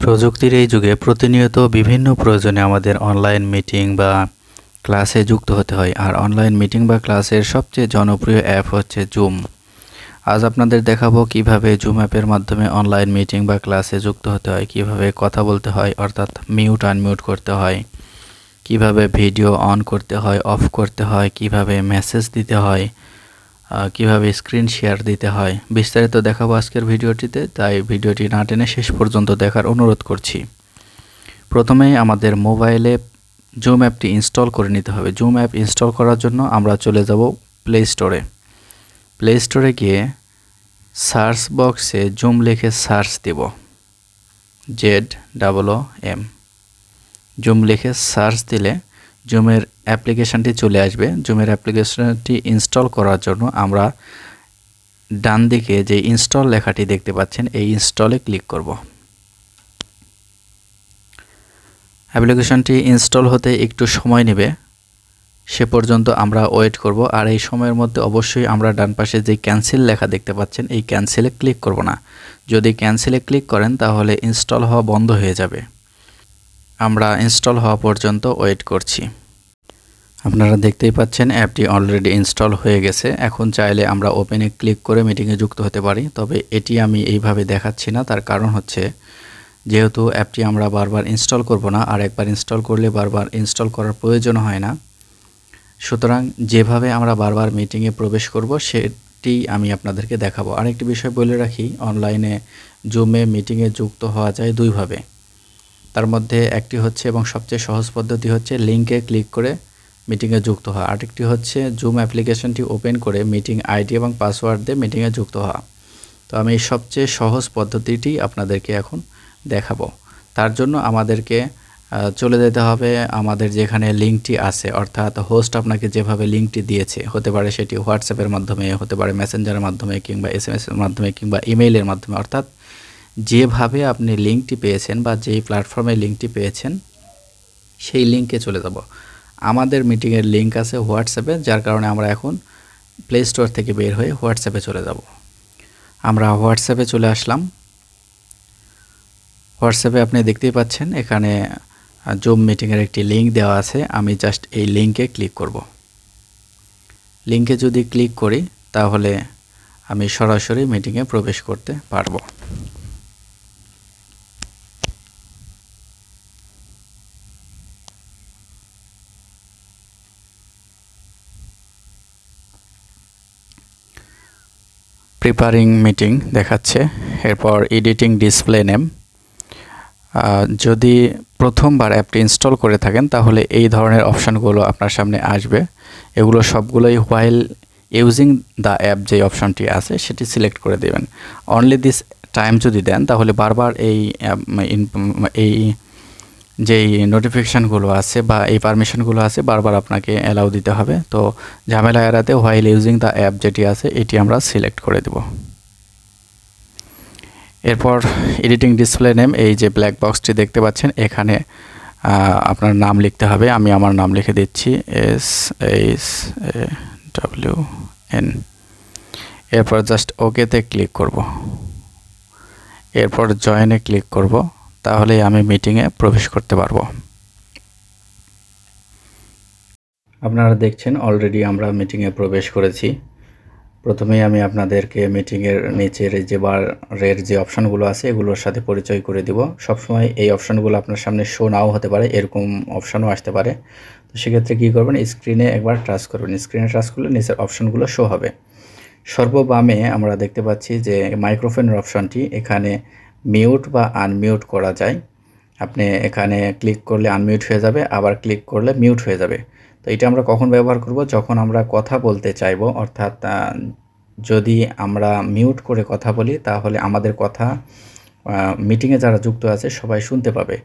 প্রযুক্তির এই যুগে প্রতিনিয়ত বিভিন্ন প্রয়োজনে আমাদের অনলাইন মিটিং বা ক্লাসে যুক্ত হতে হয়। আর অনলাইন মিটিং বা ক্লাসের সবচেয়ে জনপ্রিয় অ্যাপ হচ্ছে জুম আজ আপনাদের দেখাবো কীভাবে জুম অ্যাপের মাধ্যমে অনলাইন মিটিং বা ক্লাসে যুক্ত হতে হয়, কীভাবে কথা বলতে হয়, অর্থাৎ মিউট আনমিউট করতে হয়, কীভাবে ভিডিও অন করতে হয় অফ করতে হয়, কীভাবে মেসেজ দিতে হয় কীভাবে স্ক্রিন শেয়ার দিতে হয়, বিস্তারিত দেখাবো আজকের ভিডিওটিতে, তাই ভিডিওটি না টেনে শেষ পর্যন্ত দেখার অনুরোধ করছি। প্রথমেই আমাদের মোবাইলে জুম অ্যাপটি ইনস্টল করে নিতে হবে। জুম অ্যাপ ইনস্টল করার জন্য আমরা চলে যাব প্লে স্টোরে প্লে স্টোরে গিয়ে সার্চ বক্সে জুম লিখে সার্চ দেব। জেড ডাবল এম জুম লিখে সার্চ দিলে জুমের অ্যাপ্লিকেশানটি চলে আসবে। জুমের অ্যাপ্লিকেশনটি ইনস্টল করার জন্য আমরা ডান দিকে যে ইনস্টল লেখাটি দেখতে পাচ্ছেন, এই ইনস্টলে ক্লিক করব। অ্যাপ্লিকেশনটি ইনস্টল হতে একটু সময় নেবে। সে পর্যন্ত আমরা ওয়েট করব। আর এই সময়ের মধ্যে অবশ্যই আমরা ডান পাশে যে ক্যান্সেল লেখা দেখতে পাচ্ছেন, এই ক্যান্সেলে ক্লিক করব না। যদি ক্যান্সেলে ক্লিক করেন, তাহলে ইনস্টল হওয়া বন্ধ হয়ে যাবে। আমরা ইনস্টল হওয়া পর্যন্ত ওয়েট করছি। আপনারা দেখতেই পাচ্ছেন, অ্যাপটি অলরেডি ইনস্টল হয়ে গেছে। এখন চাইলে আমরা ওপেনে ক্লিক করে মিটিংয়ে যুক্ত হতে পারি। তবে এটি আমি এইভাবে দেখাচ্ছি না। তার কারণ হচ্ছে, যেহেতু অ্যাপটি আমরা বারবার ইনস্টল করব না, আর একবার ইনস্টল করলে বারবার ইনস্টল করার প্রয়োজন হয় না। সুতরাং যেভাবে আমরা বারবার মিটিংয়ে প্রবেশ করব, সেটি আমি আপনাদেরকে দেখাবো। আরেকটি বিষয় বলে রাখি অনলাইনে জুমে মিটিংয়ে যুক্ত হওয়া যায় দুইভাবে। তার মধ্যে একটি হচ্ছে এবং সবচেয়ে সহজ পদ্ধতি হচ্ছে লিঙ্কে ক্লিক করে মিটিংয়ে যুক্ত হওয়া। আরেকটি হচ্ছে জুম অ্যাপ্লিকেশনটি ওপেন করে মিটিং আইডি এবং পাসওয়ার্ড দিয়ে মিটিংয়ে যুক্ত হওয়া। তো আমি সবচেয়ে সহজ পদ্ধতিটি আপনাদেরকে এখন দেখাবো। তার জন্য আমাদেরকে চলে যেতে হবে আমাদের যেখানে লিঙ্কটি আছে। অর্থাৎ হোস্ট আপনাকে যেভাবে লিঙ্কটি দিয়েছে, হতে পারে সেটি হোয়াটসঅ্যাপের মাধ্যমে, হতে পারে মেসেঞ্জারের মাধ্যমে কিংবা এস এর মাধ্যমে কিংবা ইমেইলের মাধ্যমে। অর্থাৎ যেভাবে আপনি লিঙ্কটি পেয়েছেন বা যেই প্ল্যাটফর্মে লিঙ্কটি পেয়েছেন, সেই লিঙ্কে চলে যাব। আমাদের মিটিংয়ের লিঙ্ক আছে হোয়াটসঅ্যাপে যার কারণে আমরা এখন প্লে স্টোর থেকে বের হয়ে হোয়াটসঅ্যাপে চলে যাব। আমরা হোয়াটসঅ্যাপে চলে আসলাম। হোয়াটসঅ্যাপে আপনি দেখতেই পাচ্ছেন, এখানে জুম মিটিংয়ের একটি লিঙ্ক দেওয়া আছে। আমি জাস্ট এই লিঙ্কে ক্লিক করব। লিঙ্কে যদি ক্লিক করি, তাহলে আমি সরাসরি মিটিংয়ে প্রবেশ করতে পারব। প্রিপারিং মিটিং দেখাচ্ছে। এরপর এডিটিং ডিসপ্লে নেম যদি প্রথমবার অ্যাপটি ইনস্টল করে থাকেন, তাহলে এই ধরনের অপশানগুলো আপনার সামনে আসবে। এগুলো সবগুলোই হোয়াইল ইউজিং দ্য অ্যাপ যে অপশানটি আছে, সেটি সিলেক্ট করে দেবেন। অনলি দিস টাইম যদি দেন, তাহলে বারবার এই এই যেই নোটিফিকেশানগুলো আছে বা এই পারমিশনগুলো আছে, বারবার আপনাকে অ্যালাউ দিতে হবে। তো ঝামেলা এড়াতে হোয়াইল ইউজিং দ্য অ্যাপ যেটি আছে, এটি আমরা সিলেক্ট করে দেব। এরপর এডিটিং ডিসপ্লে নেম এই যে ব্ল্যাক বক্সটি দেখতে পাচ্ছেন, এখানে আপনার নাম লিখতে হবে। আমি আমার নাম লিখে দিচ্ছি S H A W N এরপর জাস্ট ওকেতে ক্লিক করব। এরপর জয়েনে ক্লিক করব। তাহলে আমি মিটিংয়ে প্রবেশ করতে পারব। আপনারা দেখছেন অলরেডি আমরা মিটিংয়ে প্রবেশ করেছি। প্রথমেই আমি আপনাদেরকে মিটিংয়ের নিচের যে বারের যে অপশানগুলো আছে, এগুলোর সাথে পরিচয় করে দিব। সবসময় এই অপশানগুলো আপনার সামনে শো নাও হতে পারে, এরকম অপশানও আসতে পারে। তো সেক্ষেত্রে কী করবেন স্ক্রিনে একবার টাচ করবেন। স্ক্রিনে টাচ করলে নিচের অপশানগুলো শো হবে। সর্ববামে আমরা দেখতে পাচ্ছি যে মাইক্রোফোনের অপশানটি এখানে মিউট বা আনমিউট করা যায়। আপনি এখানে ক্লিক করলে আনমিউট হয়ে যাবে, আবার ক্লিক করলে মিউট হয়ে যাবে। তো এটা আমরা কখন ব্যবহার করব? যখন আমরা কথা বলতে চাইব, অর্থাৎ যদি আমরা মিউট করে কথা বলি, তাহলে আমাদের কথা মিটিংয়ে যারা যুক্ত আছে, সবাই শুনতে পাবে।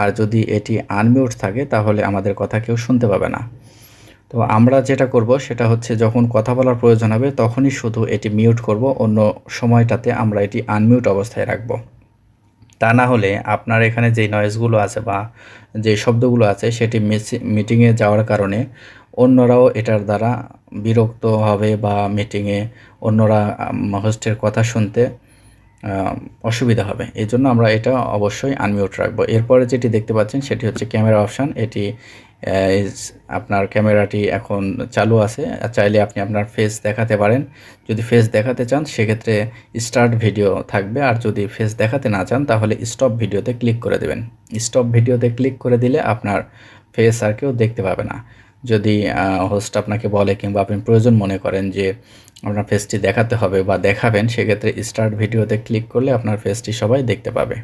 আর যদি এটি আনমিউট থাকে, তাহলে আমাদের কথা কেউ শুনতে পাবে না। তো আমরা যেটা করব, সেটা হচ্ছে যখন কথা বলার প্রয়োজন হবে, তখনই শুধু এটি মিউট করব, অন্য সময়টাতে আমরা এটি আনমিউট অবস্থায় রাখব। তা না হলে আপনার এখানে যে নয়েজগুলো আছে বা যে শব্দগুলো আছে সেটি মিটিংয়ে যাওয়ার কারণে অন্যরাও এটার দ্বারা বিরক্ত হবে বা মিটিংয়ে অন্যরা হোস্টের কথা শুনতে অসুবিধা হবে। এই জন্য আমরা এটা অবশ্যই আনমিউট রাখব। এরপরে যেটি দেখতে পাচ্ছেন সেটি হচ্ছে ক্যামেরা অপশান এটি আপনার ক্যামেরাটি এখন চালু আছে। চাইলে আপনি আপনার ফেস দেখাতে পারেন। যদি ফেস দেখাতে চান, সেক্ষেত্রে স্টার্ট ভিডিও থাকবে। আর যদি ফেস দেখাতে না চান, তাহলে স্টপ ভিডিওতে ক্লিক করে দেবেন। স্টপ ভিডিওতে ক্লিক করে দিলে আপনার ফেস আর কেউ দেখতে পাবে না। যদি হোস্ট আপনাকে বলে কিংবা আপনি প্রয়োজন মনে করেন যে আপনার ফেসটি দেখাতে হবে বা দেখাবেন, সেক্ষেত্রে স্টার্ট ভিডিওতে ক্লিক করলে আপনার ফেসটি সবাই দেখতে পাবে।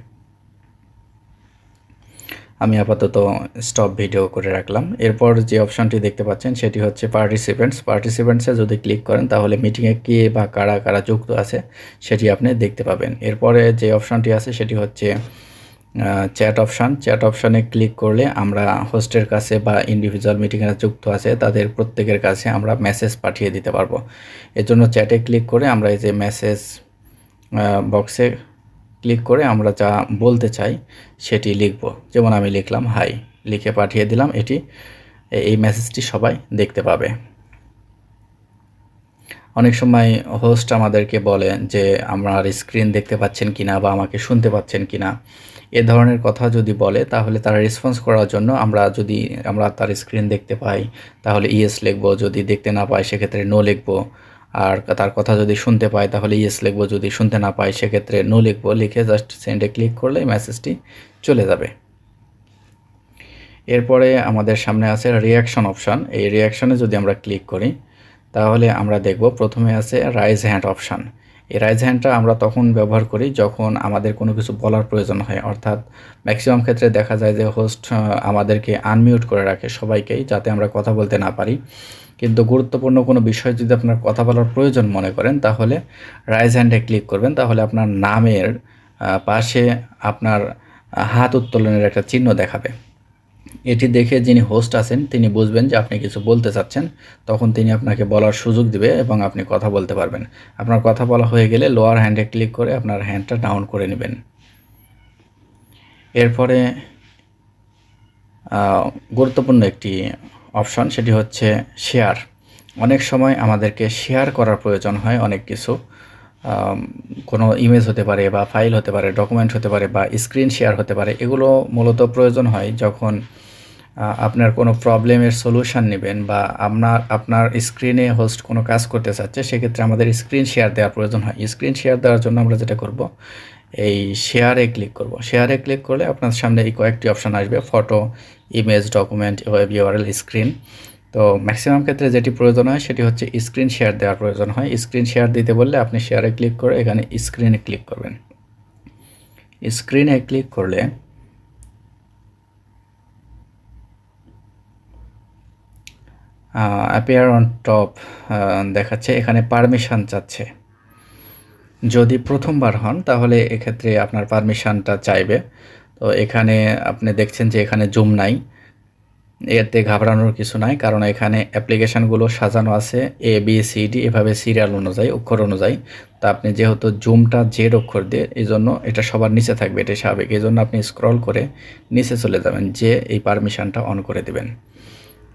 আমি আপাতত স্টপ ভিডিও করে রাখলাম। এরপর যে অপশনটি দেখতে পাচ্ছেন, সেটি হচ্ছে পার্টিসিপেন্টস পার্টিসিপেন্টসে যদি ক্লিক করেন, তাহলে মিটিংয়ে কে বা কারা কারা যুক্ত আছে, সেটি আপনি দেখতে পাবেন। এরপরে যে অপশনটি আছে, সেটি হচ্ছে চ্যাট অপশান চ্যাট অপশানে ক্লিক করলে আমরা হোস্টের কাছে বা ইন্ডিভিজুয়াল মিটিংয়ে যুক্ত আছে, তাদের প্রত্যেকের কাছে আমরা মেসেজ পাঠিয়ে দিতে পারব। এর জন্য চ্যাটে ক্লিক করে আমরা এই যে মেসেজ বক্সে ক্লিক করে আমরা যা বলতে চাই সেটি লিখব। যেমন আমি লিখলাম, হাই লিখে পাঠিয়ে দিলাম এটি। এই মেসেজটি সবাই দেখতে পাবে। অনেক সময় হোস্ট আমাদেরকে বলে যে, আমার স্ক্রিন দেখতে পাচ্ছেন কিনা বা আমাকে শুনতে পাচ্ছেন কিনা? এ ধরনের কথা যদি বলে, তাহলে তারা রেসপন্স করার জন্য আমরা যদি আমরা তার স্ক্রিন দেখতে পাই, তাহলে ইয়েস লিখব। যদি দেখতে না পাই, সেক্ষেত্রে নো লিখব। আর তার কথা যদি শুনতে পাই তাহলে ইয়েস লিখব। যদি শুনতে না পাই সেক্ষেত্রে নো লিখব। লিখে জাস্ট সেন্ডে ক্লিক করলে মেসেজটি চলে যাবে। এরপরে আমাদের সামনে আছে রিয়াকশন অপশান এই রিয়াকশনে যদি আমরা ক্লিক করি, তাহলে আমরা দেখব প্রথমে আছে রাইজ হ্যান্ড অপশান এই রাইজ হ্যান্ডটা আমরা তখন ব্যবহার করি যখন আমাদের কোনো কিছু বলার প্রয়োজন হয়। অর্থাৎ ম্যাক্সিমাম ক্ষেত্রে দেখা যায় যে হোস্ট আমাদেরকে আনমিউট করে রাখে সবাইকেই, যাতে আমরা কথা বলতে না পারি। কিন্তু গুরুত্বপূর্ণ কোনো বিষয় যদি আপনার কথা বলার প্রয়োজন মনে করেন, তাহলে রাইজ হ্যান্ডে ক্লিক করবেন। তাহলে আপনার নামের পাশে আপনার হাত উত্তোলনের একটা চিহ্ন দেখাবে। এটি দেখে যিনি হোস্ট আছেন, তিনি বুঝবেন যে আপনি কিছু বলতে চাচ্ছেন। তখন তিনি আপনাকে বলার সুযোগ দিবে এবং আপনি কথা বলতে পারবেন। আপনার কথা বলা হয়ে গেলে লোয়ার হ্যান্ডে ক্লিক করে আপনার হ্যান্ডটা ডাউন করে নেবেন। এরপরে গুরুত্বপূর্ণ একটি অপশন সেটি হচ্ছে শেয়ার অনেক সময় আমাদেরকে শেয়ার করার প্রয়োজন হয় অনেক কিছু। কোনো ইমেজ হতে পারে বা ফাইল হতে পারে ডকুমেন্ট হতে পারে বা স্ক্রিন শেয়ার হতে পারে, এগুলো মূলত প্রয়োজন হয় যখন আপনার কোনো প্রবলেমের সলিউশন নেবেন বা আপনার আপনার স্ক্রিনে হোস্ট কোনো কাজ করতে চাচ্ছে, সেক্ষেত্রে আমাদের স্ক্রিন শেয়ার দেওয়ার প্রয়োজন হয়। স্ক্রিন শেয়ার দেওয়ার জন্য আমরা যেটা করব এই শেয়ারে ক্লিক করব। শেয়ারে ক্লিক করলে আপনার সামনে এই কয়েকটি অপশান আসবে photo image document web URL screen তো ম্যাক্সিমাম ক্ষেত্রে যেটি প্রয়োজন হয় সেটি হচ্ছে স্ক্রিন শেয়ার দেওয়ার প্রয়োজন হয়। স্ক্রিন শেয়ার দিতে বললে আপনি শেয়ারে ক্লিক করে এখানে স্ক্রিনে ক্লিক করবেন। স্ক্রিনে ক্লিক করলে অ্যাপিয়ার অন টপ দেখাচ্ছে। এখানে পারমিশন চাচ্ছে। যদি প্রথমবার হন, তাহলে এক্ষেত্রে আপনার পারমিশনটা চাইবে। তো এখানে আপনি দেখছেন যে এখানে জুম নাই। এতে ঘাবড়ানোর কিছু নাই, কারণ এখানে অ্যাপ্লিকেশানগুলো সাজানো আছে এ বি সি ডি এভাবে সিরিয়াল অনুযায়ী, অক্ষর অনুযায়ী। তো আপনি যেহেতু জুমটা জেড অক্ষর দিয়ে এই জন্য এটা সবার নিচে থাকবে, এটা স্বাভাবিক। এই জন্য আপনি স্ক্রল করে নিচে চলে যাবেন, যে এই পারমিশনটা অন করে দেবেন।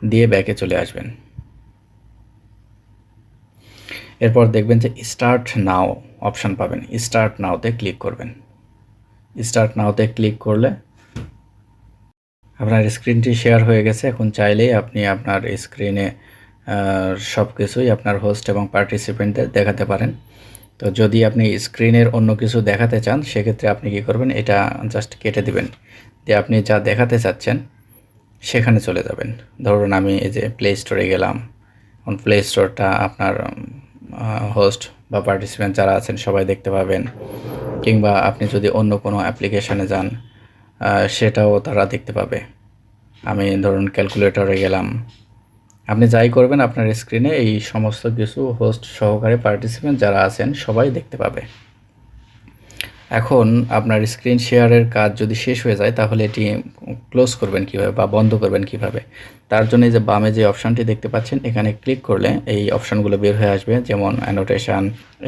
দিয়ে ব্যাকে চলে আসবেন। এরপর দেখবেন যে স্টার্ট নাও অপশান পাবেন। স্টার্ট নাওতে ক্লিক করবেন। স্টার্ট নাওতে ক্লিক করলে আপনার স্ক্রিনটি শেয়ার হয়ে গেছে। এখন চাইলেই আপনি আপনার স্ক্রিনে সব কিছুই আপনার হোস্ট এবং পার্টিসিপেন্টদের দেখাতে পারেন। তো যদি আপনি স্ক্রিনের অন্য কিছু দেখাতে চান, সেক্ষেত্রে আপনি কী করবেন? এটা জাস্ট কেটে দিবেন। দিয়ে আপনি যা দেখাতে চাচ্ছেন, সেখানে চলে যাবেন। ধরুন আমি এই যে প্লে স্টোরে গেলাম। প্লে স্টোরটা আপনার হোস্ট বা পার্টিসিপেন্ট যারা আছেন, সবাই দেখতে পাবেন। কিংবা আপনি যদি অন্য কোনো অ্যাপ্লিকেশানে যান সেটাও তারা দেখতে পাবে। আমি ধরুন ক্যালকুলেটরে গেলাম। আপনি যাই করবেন, আপনার স্ক্রিনে এই সমস্ত কিছু হোস্ট সহকারে পার্টিসিপেন্ট যারা আছেন, সবাই দেখতে পাবে। এখন আপনার স্ক্রিন শেয়ারের কাজ যদি শেষ হয়ে যায়, তাহলে এটি ক্লোজ করবেন কীভাবে বা বন্ধ করবেন কীভাবে? তার জন্য যে বামে যে অপশানটি দেখতে পাচ্ছেন, এখানে ক্লিক করলে এই অপশানগুলো বের হয়ে আসবে, যেমন অ্যানোটেশন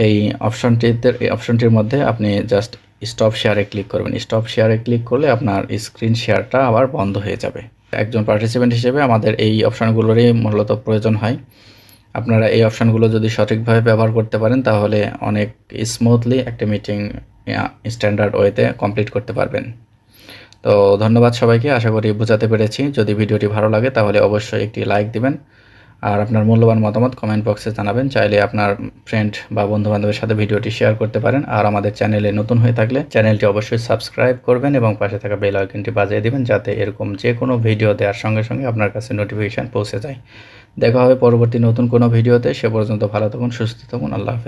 এই অপশানটিতে এই অপশানটির মধ্যে আপনি জাস্ট স্টপ শেয়ারে ক্লিক করবেন। স্টপ শেয়ারে ক্লিক করলে আপনার স্ক্রিন শেয়ারটা আবার বন্ধ হয়ে যাবে। একজন পার্টিসিপেন্ট হিসেবে আমাদের এই অপশানগুলোরই মূলত প্রয়োজন হয়। আপনারা এই অপশানগুলো যদি সঠিকভাবে ব্যবহার করতে পারেন, তাহলে অনেক স্মুথলি একটা মিটিং স্ট্যান্ডার্ড ওয়েতে কমপ্লিট করতে পারবেন। তো ধন্যবাদ সবাইকে, আশা করি বোঝাতে পেরেছি। যদি ভিডিওটি ভালো লাগে তাহলে অবশ্যই একটি লাইক দিবেন। আর আপনার মূল্যবান মতামত কমেন্ট বক্সে জানাবেন। চাইলে আপনার ফ্রেন্ড বা বন্ধু বান্ধবের সাথে ভিডিওটি শেয়ার করতে পারেন। আর আমাদের চ্যানেলে নতুন হয়ে থাকলে চ্যানেলটি অবশ্যই সাবস্ক্রাইব করবেন এবং পাশে থাকা বেল আইকনটি বাজিয়ে দিবেন যাতে এরকম যে কোনো ভিডিও দেওয়ার সঙ্গে সঙ্গে আপনার কাছে নোটিফিকেশান পৌঁছে যায়। দেখা হবে পরবর্তী নতুন কোনো ভিডিওতে সে পর্যন্ত ভালো থাকুন, সুস্থ থাকুন। আল্লাহ হাফেজ।